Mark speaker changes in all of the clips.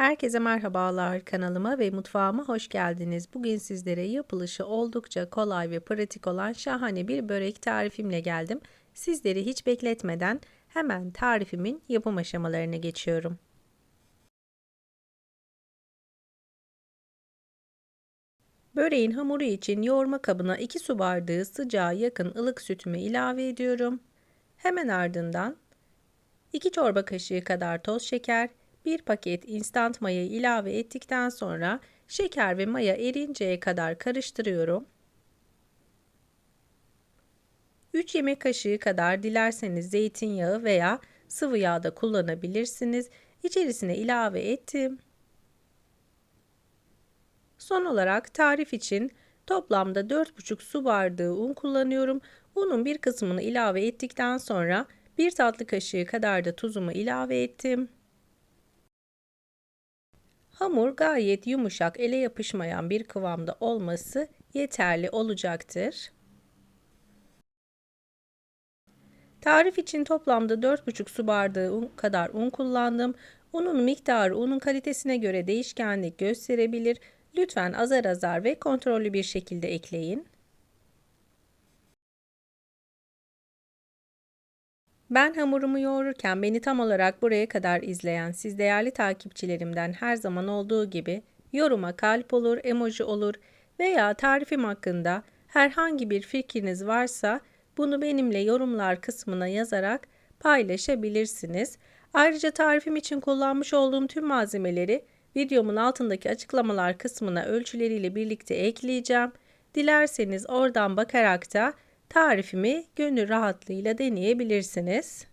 Speaker 1: Herkese merhabalar kanalıma ve mutfağıma hoş geldiniz. Bugün sizlere yapılışı oldukça kolay ve pratik olan şahane bir börek tarifimle geldim. Sizleri hiç bekletmeden hemen tarifimin yapım aşamalarına geçiyorum. Böreğin hamuru için yoğurma kabına 2 su bardağı sıcağa yakın ılık sütümü ilave ediyorum. Hemen ardından 2 çorba kaşığı kadar toz şeker, 1 paket instant maya ilave ettikten sonra şeker ve maya erinceye kadar karıştırıyorum. 3 yemek kaşığı kadar dilerseniz zeytinyağı veya sıvı yağ da kullanabilirsiniz. İçerisine ilave ettim. Son olarak tarif için toplamda 4,5 su bardağı un kullanıyorum. Unun bir kısmını ilave ettikten sonra 1 tatlı kaşığı kadar da tuzumu ilave ettim. Hamur gayet yumuşak, ele yapışmayan bir kıvamda olması yeterli olacaktır. Tarif için toplamda 4,5 su bardağı un kadar un kullandım. Unun miktarı unun kalitesine göre değişkenlik gösterebilir. Lütfen azar azar ve kontrollü bir şekilde ekleyin. Ben hamurumu yoğururken beni tam olarak buraya kadar izleyen siz değerli takipçilerimden her zaman olduğu gibi yoruma kalp olur, emoji olur veya tarifim hakkında herhangi bir fikriniz varsa bunu benimle yorumlar kısmına yazarak paylaşabilirsiniz. Ayrıca tarifim için kullanmış olduğum tüm malzemeleri videomun altındaki açıklamalar kısmına ölçüleriyle birlikte ekleyeceğim. Dilerseniz oradan bakarak da tarifimi gönül rahatlığıyla deneyebilirsiniz.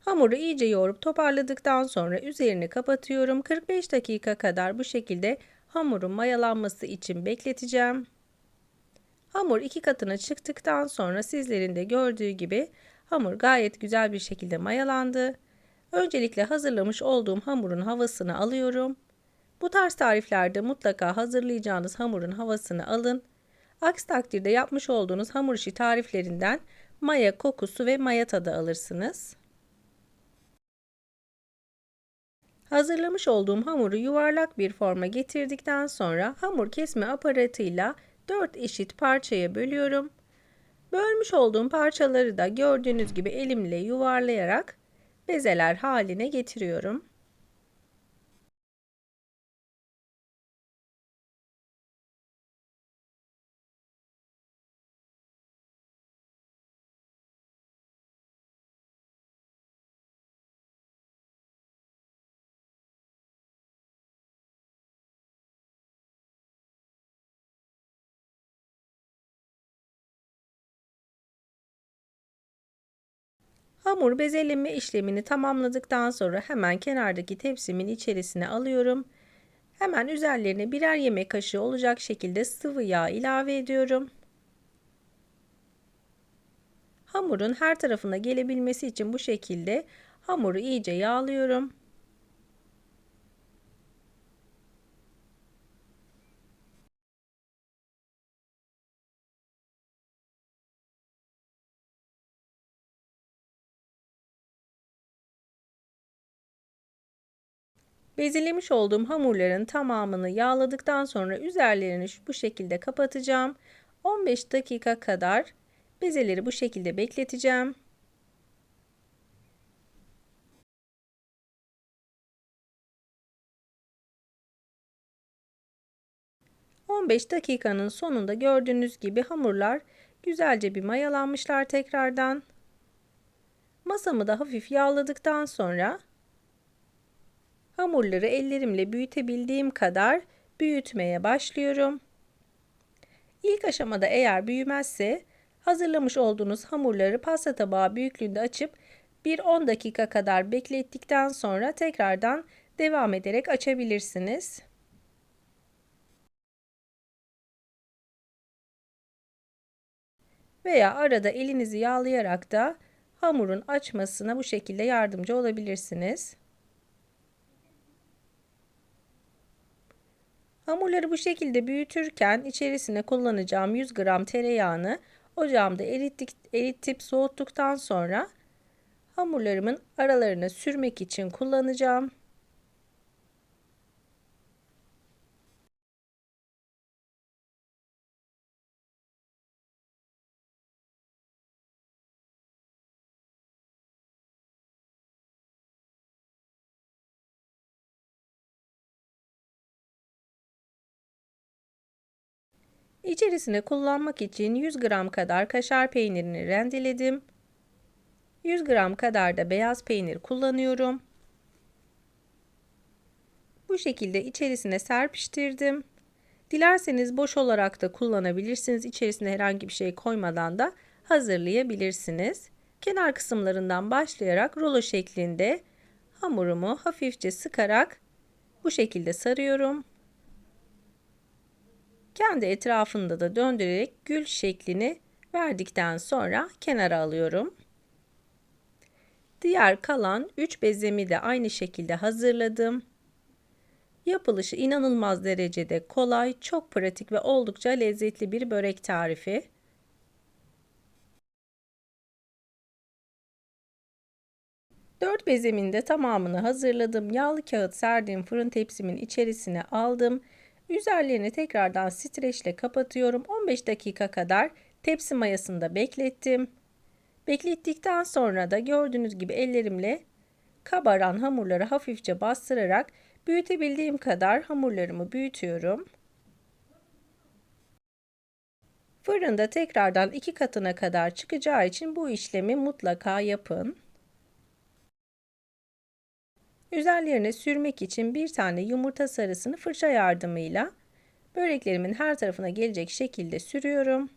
Speaker 1: Hamuru iyice yoğurup toparladıktan sonra üzerini kapatıyorum. 45 dakika kadar bu şekilde hamurun mayalanması için bekleteceğim. Hamur iki katına çıktıktan sonra sizlerin de gördüğü gibi Hamur gayet güzel bir şekilde mayalandı. Öncelikle hazırlamış olduğum hamurun havasını alıyorum. Bu tarz tariflerde mutlaka hazırlayacağınız hamurun havasını alın. Aksi takdirde yapmış olduğunuz hamur işi tariflerinden maya kokusu ve maya tadı alırsınız. Hazırlamış olduğum hamuru yuvarlak bir forma getirdikten sonra hamur kesme aparatıyla 4 eşit parçaya bölüyorum. Bölmüş olduğum parçaları da gördüğünüz gibi elimle yuvarlayarak bezeler haline getiriyorum. Hamur bezeleme işlemini tamamladıktan sonra hemen kenardaki tepsimin içerisine alıyorum. Hemen üzerlerine birer yemek kaşığı olacak şekilde sıvı yağ ilave ediyorum. Hamurun her tarafına gelebilmesi için bu şekilde hamuru iyice yağlıyorum. Bezelemiş olduğum hamurların tamamını yağladıktan sonra üzerlerini bu şekilde kapatacağım. 15 dakika kadar bezeleri bu şekilde bekleteceğim. ...15 dakikanın sonunda gördüğünüz gibi hamurlar güzelce bir mayalanmışlar tekrardan. Masamı da hafif yağladıktan sonra Hamurları ellerimle büyütebildiğim kadar büyütmeye başlıyorum. İlk aşamada eğer büyümezse hazırlamış olduğunuz hamurları pasta tabağı büyüklüğünde açıp bir 10 dakika kadar beklettikten sonra tekrardan devam ederek açabilirsiniz. Veya arada elinizi yağlayarak da hamurun açmasına bu şekilde yardımcı olabilirsiniz. Hamurları bu şekilde büyütürken içerisine kullanacağım 100 gram tereyağını ocağımda erittik, eritip soğuttuktan sonra hamurlarımın aralarına sürmek için kullanacağım. İçerisine kullanmak için 100 gram kadar kaşar peynirini rendeledim. 100 gram kadar da beyaz peynir kullanıyorum. Bu şekilde içerisine serpiştirdim. Dilerseniz boş olarak da kullanabilirsiniz. İçerisine herhangi bir şey koymadan da hazırlayabilirsiniz. Kenar kısımlarından başlayarak rulo şeklinde hamurumu hafifçe sıkarak bu şekilde sarıyorum. Kendi etrafında da döndürerek gül şeklini verdikten sonra kenara alıyorum. Diğer kalan 3 bezemi de aynı şekilde hazırladım. Yapılışı inanılmaz derecede kolay, çok pratik ve oldukça lezzetli bir börek tarifi. Dört bezemin de tamamını hazırladım. Yağlı kağıt serdiğim fırın tepsimin içerisine aldım. Üzerlerini tekrardan streçle kapatıyorum. 15 dakika kadar tepsi mayasında beklettim. Beklettikten sonra da gördüğünüz gibi ellerimle kabaran hamurları hafifçe bastırarak büyütebildiğim kadar hamurlarımı büyütüyorum. Fırında tekrardan iki katına kadar çıkacağı için bu işlemi mutlaka yapın. Üzerlerine sürmek için bir tane yumurta sarısını fırça yardımıyla böreklerimin her tarafına gelecek şekilde sürüyorum.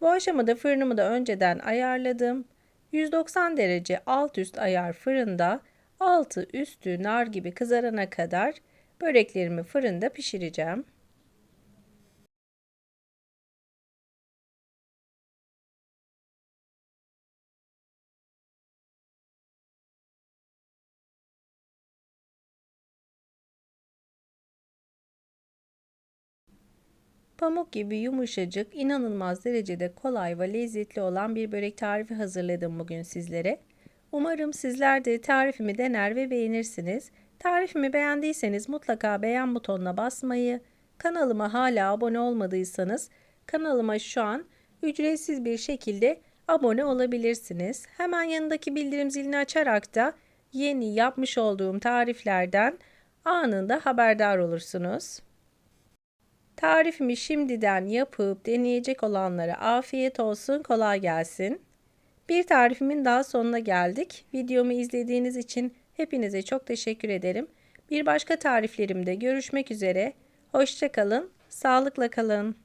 Speaker 1: Bu aşamada fırınımı da önceden ayarladım. 190 derece alt üst ayar fırında altı üstü nar gibi kızarana kadar böreklerimi fırında pişireceğim. Pamuk gibi yumuşacık, inanılmaz derecede kolay ve lezzetli olan bir börek tarifi hazırladım bugün sizlere. Umarım sizler de tarifimi dener ve beğenirsiniz. Tarifimi beğendiyseniz mutlaka beğen butonuna basmayı, kanalıma hala abone olmadıysanız kanalıma şu an ücretsiz bir şekilde abone olabilirsiniz. Hemen yanındaki bildirim zilini açarak da yeni yapmış olduğum tariflerden anında haberdar olursunuz. Tarifimi şimdiden yapıp deneyecek olanlara afiyet olsun, kolay gelsin. Bir tarifimin daha sonuna geldik. Videomu izlediğiniz için hepinize çok teşekkür ederim. Bir başka tariflerimde görüşmek üzere. Hoşçakalın, sağlıkla kalın.